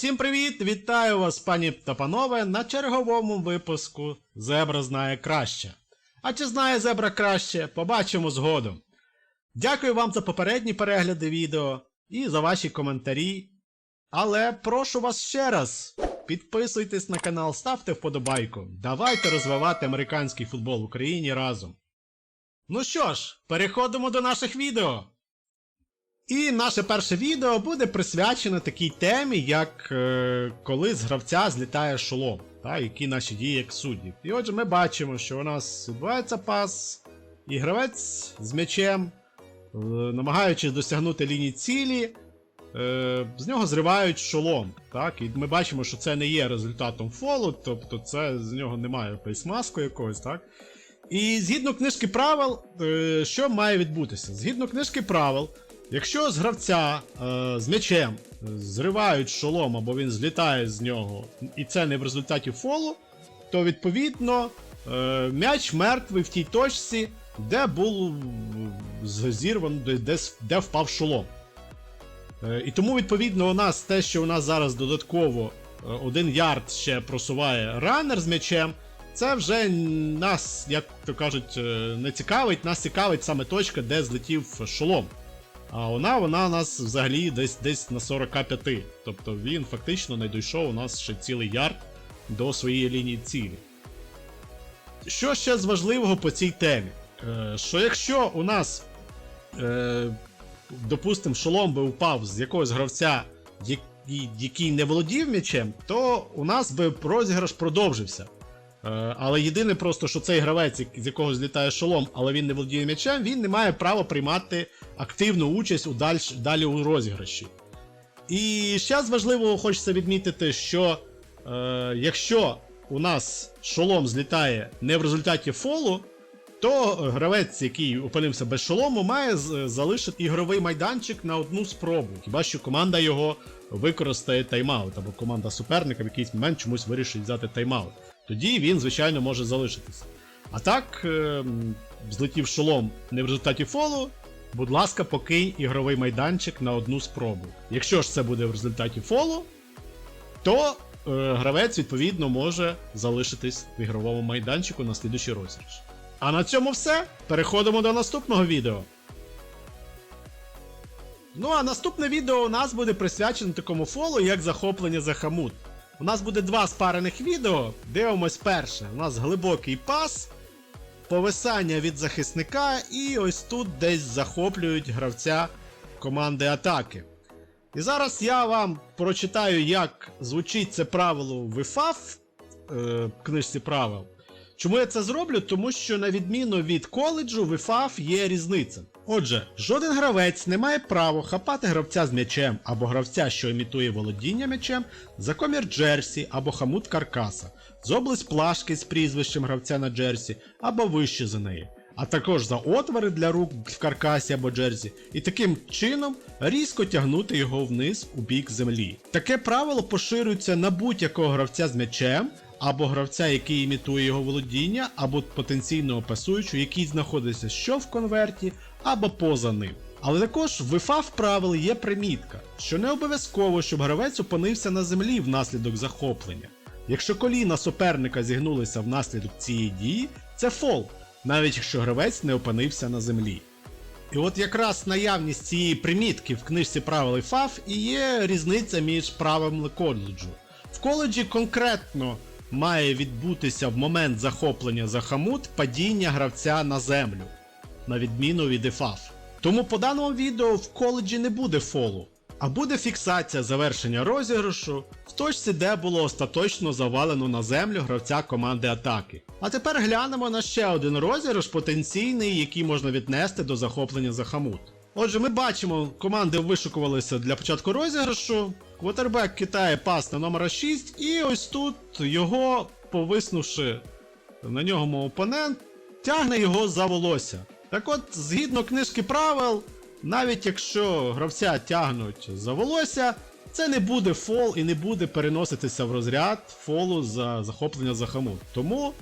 Усім привіт! Вітаю вас, пані та панове, на черговому випуску Зебра знає краще. А чи знає зебра краще, побачимо згодом. Дякую вам за попередні перегляди відео і за ваші коментарі. Але прошу вас ще раз, підписуйтесь на канал, ставте вподобайку. Давайте розвивати американський футбол в Україні разом. Ну що ж, переходимо до наших відео. І наше перше відео буде присвячене такій темі, як е, коли з гравця злітає шолом, та, які наші дії як суддів. І отже, ми бачимо, що у нас відбувається пас, і гравець з м'ячем, е, намагаючись досягнути лінії цілі, е, з нього зривають шолом. Так? І ми бачимо, що це не є результатом фолу, тобто це з нього немає фейсмаску якогось, так? І згідно книжки правил, е, що має відбутися? Згідно книжки правил, якщо з гравця е, з м'ячем зривають шолом або він злітає з нього, і це не в результаті фолу, то відповідно е, м'яч мертвий в тій точці, де був зірвано, де, де, де впав шолом. Е, І тому, відповідно, у нас те, що у нас зараз додатково е, один ярд ще просуває ранер з м'ячем, це вже нас, як то кажуть, е, не цікавить, нас цікавить саме точка, де злетів шолом. А вона, вона у нас взагалі десь десь на 45. Тобто він фактично не дійшов у нас ще цілий ярд до своєї лінії цілі. Що ще з важливого по цій темі? Е, що якщо у нас, е, допустимо, шолом би впав з якогось гравця, який, не володів м'ячем, то у нас би розіграш продовжився. Е, Але єдине просто, що цей гравець, з якого злітає шолом, але він не володіє м'ячем, він не має права приймати активну участь у дальш, далі у розіграші. І ще з важливого хочеться відмітити, що е, якщо у нас шолом злітає не в результаті фолу, то гравець, який опинився без шолому, має залишити ігровий майданчик на одну спробу. Хіба що команда його використає тайм-аут, або команда суперника в якийсь момент чомусь вирішить взяти тайм-аут. Тоді він, звичайно, може залишитися. А так, ем, злетів шолом не в результаті фолу, будь ласка, покинь ігровий майданчик на одну спробу. Якщо ж це буде в результаті фолу, то е, гравець відповідно може залишитись в ігровому майданчику на слідуючий розіграш. А на цьому все. Переходимо до наступного відео. Ну а наступне відео у нас буде присвячене такому фолу, як захоплення за хамут. У нас буде два спарених відео. Дивимось перше. У нас глибокий пас, повисання від захисника, і ось тут десь захоплюють гравця команди атаки. І зараз я вам прочитаю, як звучить це правило в ІФАФ, е, книжці правил. Чому я це зроблю? Тому що на відміну від коледжу, в IFAF є різниця. Отже, жоден гравець не має права хапати гравця з м'ячем або гравця, що імітує володіння м'ячем, за комір джерсі або хамут каркаса, з область плашки з прізвищем гравця на джерсі або вище за неї, а також за отвори для рук в каркасі або джерсі, і таким чином різко тягнути його вниз у бік землі. Таке правило поширюється на будь-якого гравця з м'ячем, або гравця, який імітує його володіння, або потенційного пасуючого, який знаходиться що в конверті, або поза ним. Але також в IFAF правил є примітка, що не обов'язково, щоб гравець опинився на землі внаслідок захоплення. Якщо коліна суперника зігнулися внаслідок цієї дії, це фол, навіть якщо гравець не опинився на землі. І от якраз наявність цієї примітки в книжці правил IFAF і є різниця між правилами коледжу. В коледжі конкретно має відбутися в момент захоплення за хамут падіння гравця на землю, на відміну від IFAF. Тому по даному відео в коледжі не буде фолу, а буде фіксація завершення розіграшу в точці, де було остаточно завалено на землю гравця команди атаки. А тепер глянемо на ще один розіграш потенційний, який можна віднести до захоплення за хамут. Отже, ми бачимо, команди вишукувалися для початку розіграшу. Квотербек китає пас на номер 6, і ось тут його, повиснувши на нього опонент, тягне його за волосся. Так от, згідно книжки правил, навіть якщо гравця тягнуть за волосся, це не буде фол і не буде переноситися в розряд фолу за захоплення за хамут. Тому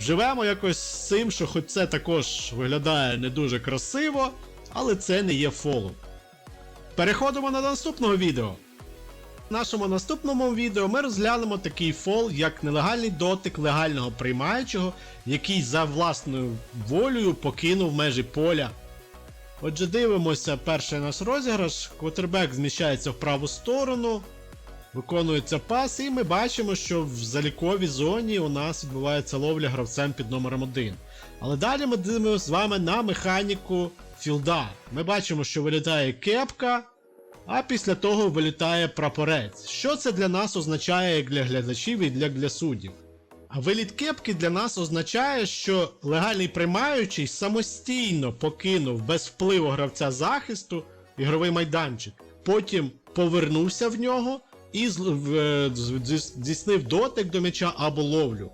живемо якось з цим, що хоч це також виглядає не дуже красиво, але це не є фолом. Переходимо до наступного відео. В нашому наступному відео ми розглянемо такий фол, як нелегальний дотик легального приймаючого, який за власною волею покинув межі поля. Отже, дивимося перший наш розіграш. Квотербек зміщається в праву сторону, виконується пас, і ми бачимо, що в заліковій зоні у нас відбувається ловля гравцем під номером 1. Але далі ми дивимося з вами на механіку філда. Ми бачимо, що вилітає кепка, а після того вилітає прапорець. Що це для нас означає як для глядачів і для, для суддів? А виліт кепки для нас означає, що легальний приймаючий самостійно покинув без впливу гравця захисту ігровий майданчик. Потім повернувся в нього і е, здійснив дотик до м'яча або ловлю.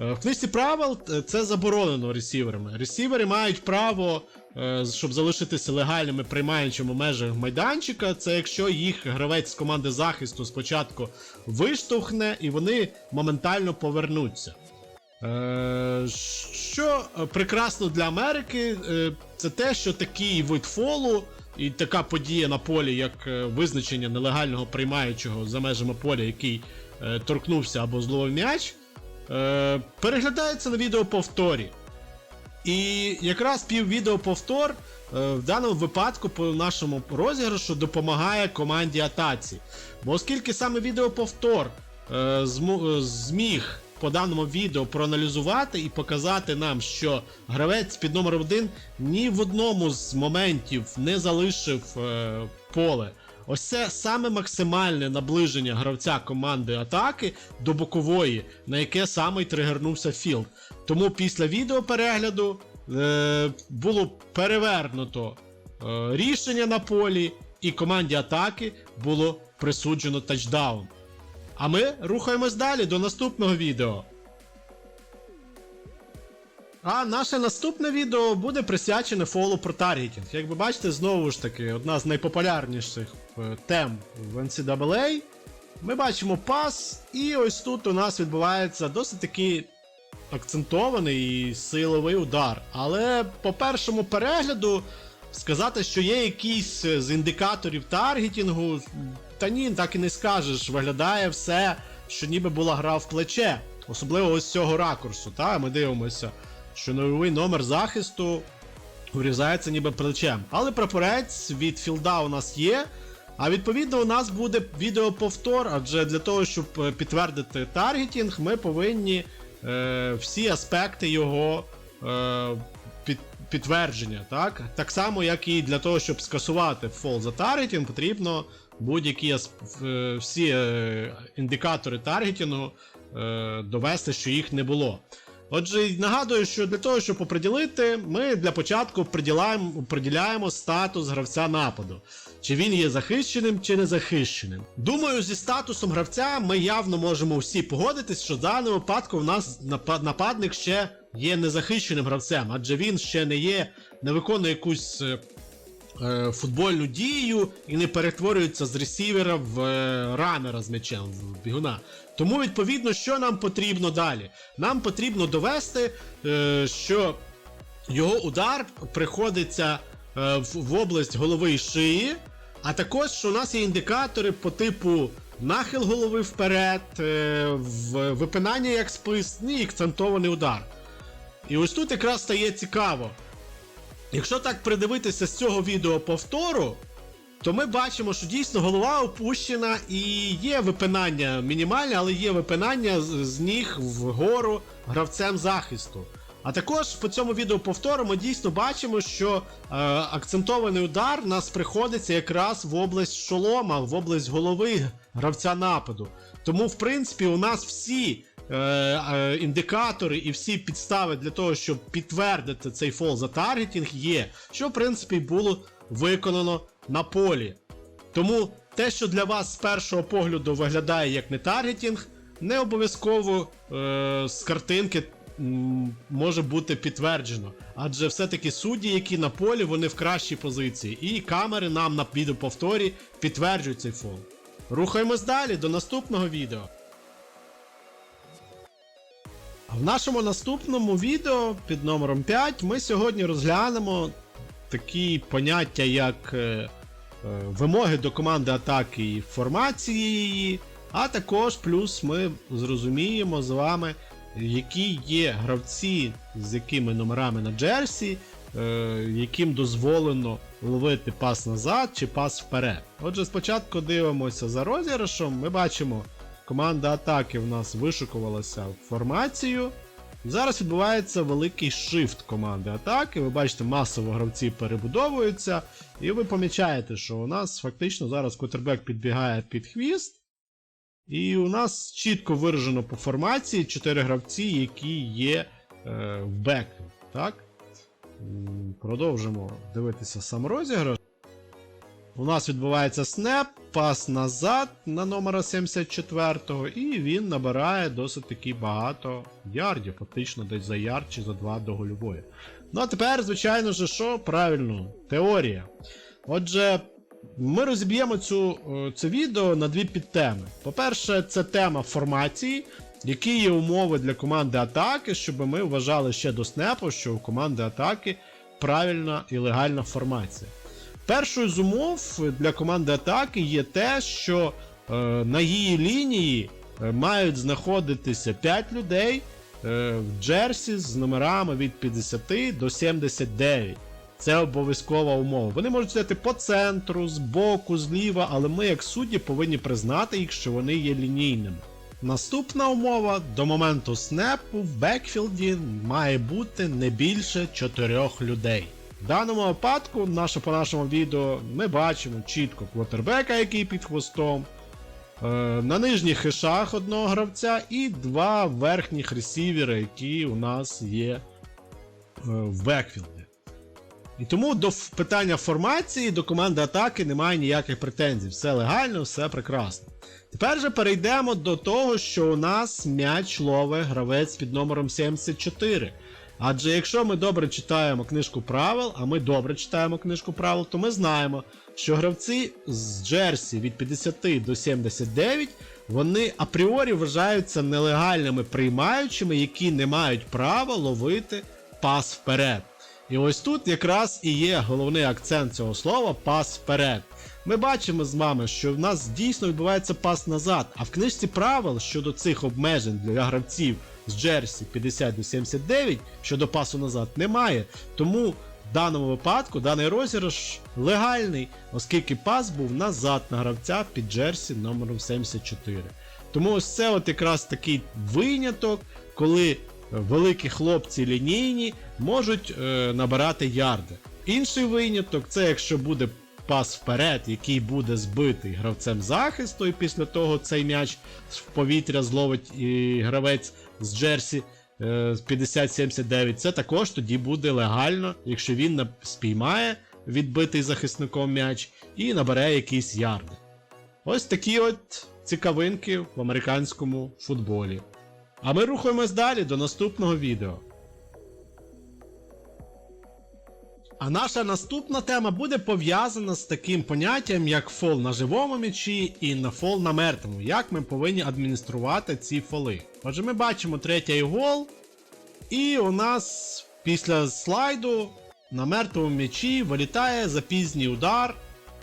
Е, В книжці правил це заборонено ресіверами. Ресівери мають право, е, щоб залишитися легальними приймаючими межах майданчика. Це якщо їх гравець з команди захисту спочатку виштовхне і вони моментально повернуться. Е, Що прекрасно для Америки, це те, що такий вид фолу і така подія на полі, як визначення нелегального приймаючого за межами поля, який торкнувся або зловив м'яч, е, переглядається на відеоповторі. І якраз піввідеоповтор е, в даному випадку по нашому розіграшу допомагає команді атаці. Бо оскільки саме відеоповтор е, е, зміг по даному відео проаналізувати і показати нам, що гравець під номером 1 ні в одному з моментів не залишив поле. Ось це саме максимальне наближення гравця команди атаки до бокової, на яке саме й тригернувся філд. Тому після відеоперегляду е, було перевернуто е, рішення на полі, і команді атаки було присуджено тачдаун. А ми рухаємось далі до наступного відео. А наше наступне відео буде присвячене фолу про таргетінг. Як ви бачите, знову ж таки, одна з найпопулярніших е, тем в NCAA. Ми бачимо пас, і ось тут у нас відбувається досить таки акцентований і силовий удар. Але по першому перегляду сказати, що є якийсь з індикаторів таргетінгу, та ні, так і не скажеш. Виглядає все, що ніби була гра в плече. Особливо ось цього ракурсу. Та? Ми дивимося, що нульовий номер захисту врізається ніби плечем. Але прапорець від філда у нас є. А відповідно у нас буде відеоповтор, адже для того, щоб е, підтвердити таргетінг, ми повинні е, всі аспекти його е, під, підтвердження. Так? так само, як і для того, щоб скасувати фол за таргетінг, потрібно будь-які е, всі е, індикатори таргетінгу е, довести, що їх не було. Отже, нагадую, що для того, щоб оприділити, ми для початку приділяємо, статус гравця нападу. Чи він є захищеним, чи не захищеним. Думаю, зі статусом гравця ми явно можемо всі погодитись, що в даному випадку в нас напа- нападник ще є незахищеним гравцем, адже він ще не є, не виконує якусь е, футбольну дію і не перетворюється з ресівера в е, ранера з м'ячем, в бігуна. Тому, відповідно, що нам потрібно далі? Нам потрібно довести, е, що його удар приходиться е, в, область голови і шиї, а також, що у нас є індикатори по типу нахил голови вперед, е, випинання як спис, і акцентований удар. І ось тут якраз стає цікаво. Якщо так придивитися з цього відео повтору, то ми бачимо, що дійсно голова опущена і є випинання мінімальне, але є випинання з, ніг вгору гравцем захисту. А також по цьому відео повтору ми дійсно бачимо, що е, акцентований удар нас приходиться якраз в область шолома, в область голови гравця нападу. Тому, в принципі, у нас всі е, е, індикатори і всі підстави для того, щоб підтвердити цей фол за таргетінг, є, що в принципі було виконано на полі. Тому те, що для вас з першого погляду виглядає як не таргетінг, не обов'язково е, з картинки може бути підтверджено. Адже все-таки судді, які на полі, вони в кращій позиції. І камери нам на відеоповторі підтверджують цей фол. Рухаємось далі до наступного відео. В нашому наступному відео під номером 5 ми сьогодні розглянемо такі поняття, як е, вимоги до команди атаки і формації її. А також плюс ми зрозуміємо з вами, які є гравці з якими номерами на джерсі, е, яким дозволено ловити пас назад чи пас вперед. Отже, спочатку дивимося за розіграшом. Ми бачимо, команда атаки в нас вишукувалася в формацію. Зараз відбувається великий шифт команди атаки. Ви бачите, масово гравці перебудовуються, і ви помічаєте, що у нас фактично зараз котербек підбігає під хвіст. І у нас чітко виражено по формації 4 гравці, які є е, в беку. Так? Продовжимо дивитися сам розіграш. У нас відбувається снеп, пас назад на номера 74-го, і він набирає досить таки багато ярдів, фактично десь за ярд чи за 2 до гольової. Ну а тепер, звичайно ж, що? Правильно, теорія. Отже, ми розіб'ємо цю, е, це відео на дві підтеми. По-перше, це тема формації, які є умови для команди атаки, щоб ми вважали ще до снепу, що у команди атаки правильна і легальна формація. Першою з умов для команди атаки є те, що е, на її лінії е, мають знаходитися 5 людей е, в джерсі з номерами від 50 до 79. Це обов'язкова умова. Вони можуть стояти по центру, з боку, зліва, але ми, як судді, повинні признати їх, що вони є лінійними. Наступна умова до моменту снепу в бекфілді має бути не більше 4 людей. В даному випадку, наше, по нашому відео, ми бачимо чітко квотербека, який під хвостом, е, на нижніх хишах одного гравця і два верхніх ресівери, які у нас є е, в бекфілді. І тому до питання формації до команди атаки немає ніяких претензій. Все легально, все прекрасно. Тепер же перейдемо до того, що у нас м'яч лове гравець під номером 74. Адже якщо ми добре читаємо книжку правил, а ми добре читаємо книжку правил, то ми знаємо, що гравці з Джерсі від 50 до 79 вони апріорі вважаються нелегальними приймаючими, які не мають права ловити пас вперед. І ось тут якраз і є головний акцент цього слова пас вперед. Ми бачимо з вами, що в нас дійсно відбувається пас назад, а в книжці правил щодо цих обмежень для гравців з Джерсі 50 до 79 щодо пасу назад немає. Тому в даному випадку даний розіграш легальний, оскільки пас був назад на гравця під Джерсі номером 74. Тому ось це от якраз такий виняток, коли великі хлопці лінійні можуть е, набирати ярди. Інший виняток це якщо буде пас вперед, який буде збитий гравцем захисту, і після того цей м'яч в повітря зловить і гравець з Джерсі е, 50-79. Це також тоді буде легально, якщо він спіймає відбитий захисником м'яч і набере якісь ярди. Ось такі от цікавинки в американському футболі. А ми рухаємось далі до наступного відео. А наша наступна тема буде пов'язана з таким поняттям, як фол на живому м'ячі і на фол на мертвому. Як ми повинні адмініструвати ці фоли. Отже, ми бачимо третій гол. І у нас після слайду на мертвому м'ячі вилітає запізній удар,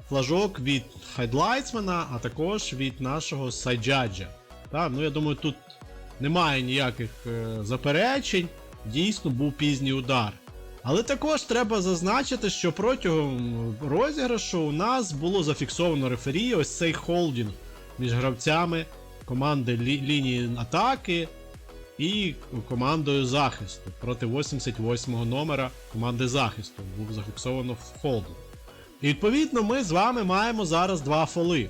флажок від хайдлайтсмена, а також від нашого сайджаджа. Так, ну я думаю, тут немає ніяких е, заперечень. Дійсно був пізній удар. Але також треба зазначити, що протягом розіграшу у нас було зафіксовано рефері ось цей холдінг між гравцями команди лі- лінії атаки і командою захисту. Проти 88-го номера команди захисту був зафіксовано холдинг. І відповідно ми з вами маємо зараз два фоли.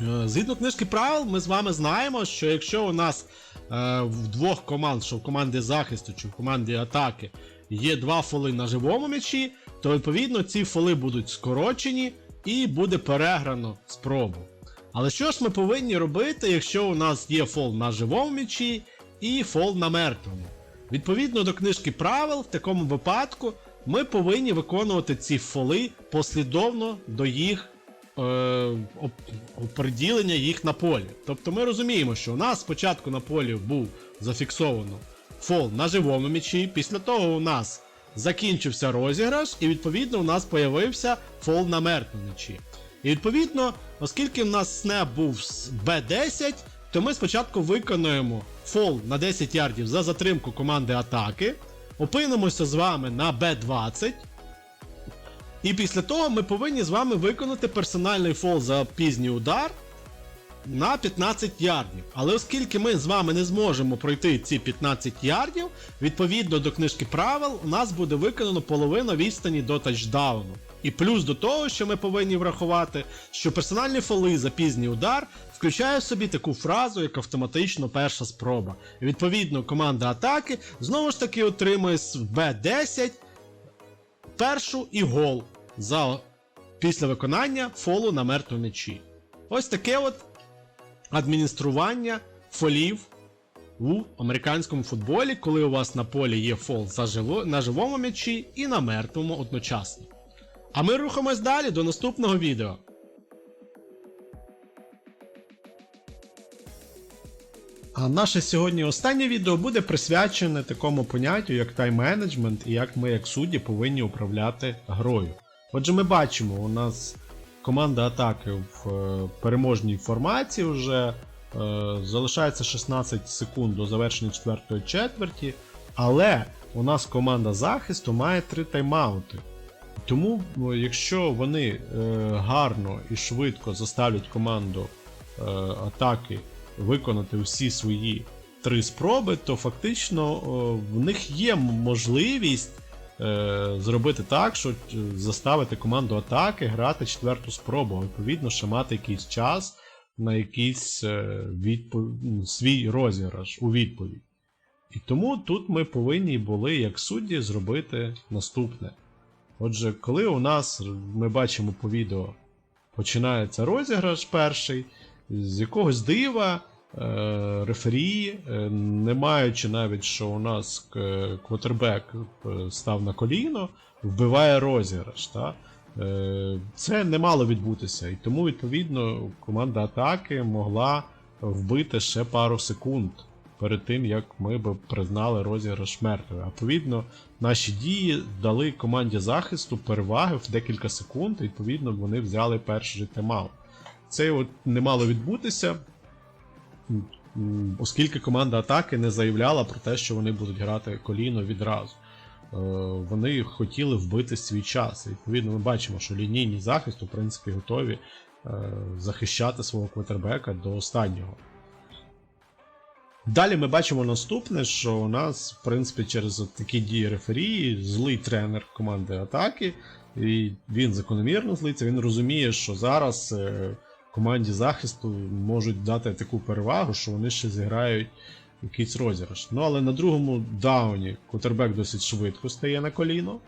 Е, Згідно книжки правил, ми з вами знаємо, що якщо у нас е, в двох команд, що в команді захисту чи в команді атаки, є два фоли на живому м'ячі, то відповідно ці фоли будуть скорочені і буде переграно спробу. Але що ж ми повинні робити, якщо у нас є фол на живому м'ячі і фол на мертвому? Відповідно до книжки правил, в такому випадку ми повинні виконувати ці фоли послідовно до їх е, оприділення їх на полі. Тобто ми розуміємо, що у нас спочатку на полі був зафіксовано фол на живому м'ячі, після того у нас закінчився розіграш, і відповідно у нас появився фол на мертві м'ячі. І відповідно, оскільки в нас снеп був з Б10, то ми спочатку виконуємо фол на 10 ярдів за затримку команди атаки, опинимося з вами на Б20. І після того ми повинні з вами виконати персональний фол за пізній удар на 15 ярдів. Але оскільки ми з вами не зможемо пройти ці 15 ярдів, відповідно до книжки правил, у нас буде виконано половина відстані до тачдауну. І плюс до того, що ми повинні врахувати, що персональні фоли за пізній удар включає в собі таку фразу, як автоматично перша спроба. І відповідно, команда атаки знову ж таки отримує з Б10 першу і гол за після виконання фолу на мертвому м'ячі. Ось таке от адміністрування фолів у американському футболі, коли у вас на полі є фол на живому м'ячі і на мертвому одночасно. А ми рухаємось далі до наступного відео. А наше сьогодні останнє відео буде присвячене такому поняттю, як тайм-менеджмент і як ми, як судді, повинні управляти грою. Отже, ми бачимо, у нас команда атаки в е, переможній формації вже е, залишається 16 секунд до завершення четвертої четверті, але у нас команда захисту має 3 тайм-аути. Тому, ну, якщо вони е, гарно і швидко заставлять команду е, атаки виконати всі свої три спроби, то фактично в них є можливість е, зробити так, що е, заставити команду атаки грати четверту спробу, відповідно ще мати якийсь час на якийсь е, ну, свій розіграш у відповідь. І тому тут ми повинні були, як судді, зробити наступне. Отже, коли у нас ми бачимо по відео починається розіграш перший, з якогось дива е, рефері, е, не маючи навіть, що у нас е, квотербек став на коліно, вбиває розіграш. Та? Це не мало відбутися, і тому, відповідно, команда атаки могла вбити ще пару секунд перед тим, як ми б признали розіграш мертвим. А відповідно, наші дії дали команді захисту переваги в декілька секунд, і відповідно вони взяли перший тайм-аут. Це от не мало відбутися, оскільки команда атаки не заявляла про те, що вони будуть грати коліно відразу. Е, Вони хотіли вбити свій час. І, відповідно, ми бачимо, що лінійні захисту, в принципі, готові е, захищати свого квотербека до останнього. Далі ми бачимо наступне, що у нас, в принципі, через такі дії реферії, злий тренер команди атаки, і він закономірно злиться, він розуміє, що зараз е, команді захисту можуть дати таку перевагу, що вони ще зіграють якийсь розіграш. Ну, але на другому дауні Кутербек досить швидко стає на коліно.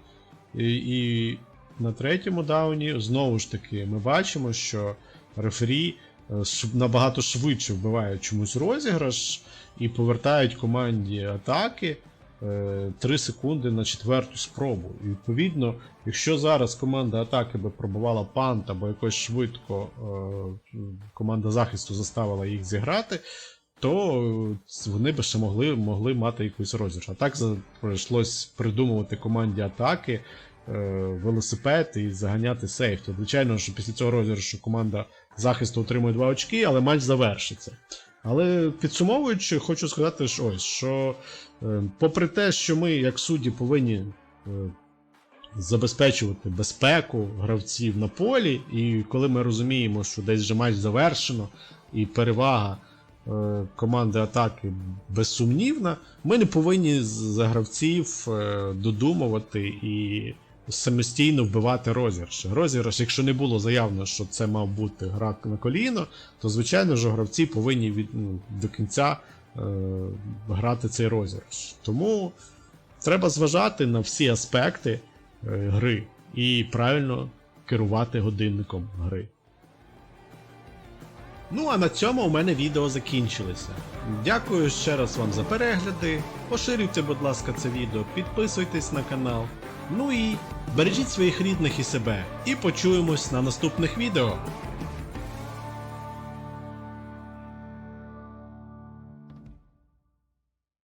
І, і на третьому дауні знову ж таки ми бачимо, що рефері е, набагато швидше вбивають чомусь розіграш і повертають команді атаки 3 секунди на четверту спробу. І відповідно, якщо зараз команда атаки би пробувала пант або якось швидко е, команда захисту заставила їх зіграти, то е, вони би ще могли, могли мати якийсь розіграш. А так прийшлось придумувати команді атаки е, велосипед і заганяти сейфті. Звичайно, що після цього розіграшу команда захисту отримує 2 очки, але матч завершиться. Але підсумовуючи, хочу сказати, що ось що, е, попри те, що ми, як судді, повинні е, забезпечувати безпеку гравців на полі, і коли ми розуміємо, що десь вже матч завершено, і перевага е, команди атаки безсумнівна, ми не повинні за гравців е, додумувати і самостійно вбивати розіграш. Розіграш, якщо не було заявлено, що це мав бути гра на коліно, то звичайно ж гравці повинні від, ну, до кінця е, грати цей розіграш. Тому треба зважати на всі аспекти е, гри і правильно керувати годинником гри. Ну а на цьому у мене відео закінчилося. Дякую ще раз вам за перегляди. Поширюйте, будь ласка, це відео, підписуйтесь на канал. Ну і бережіть своїх рідних і себе. І почуємось на наступних відео.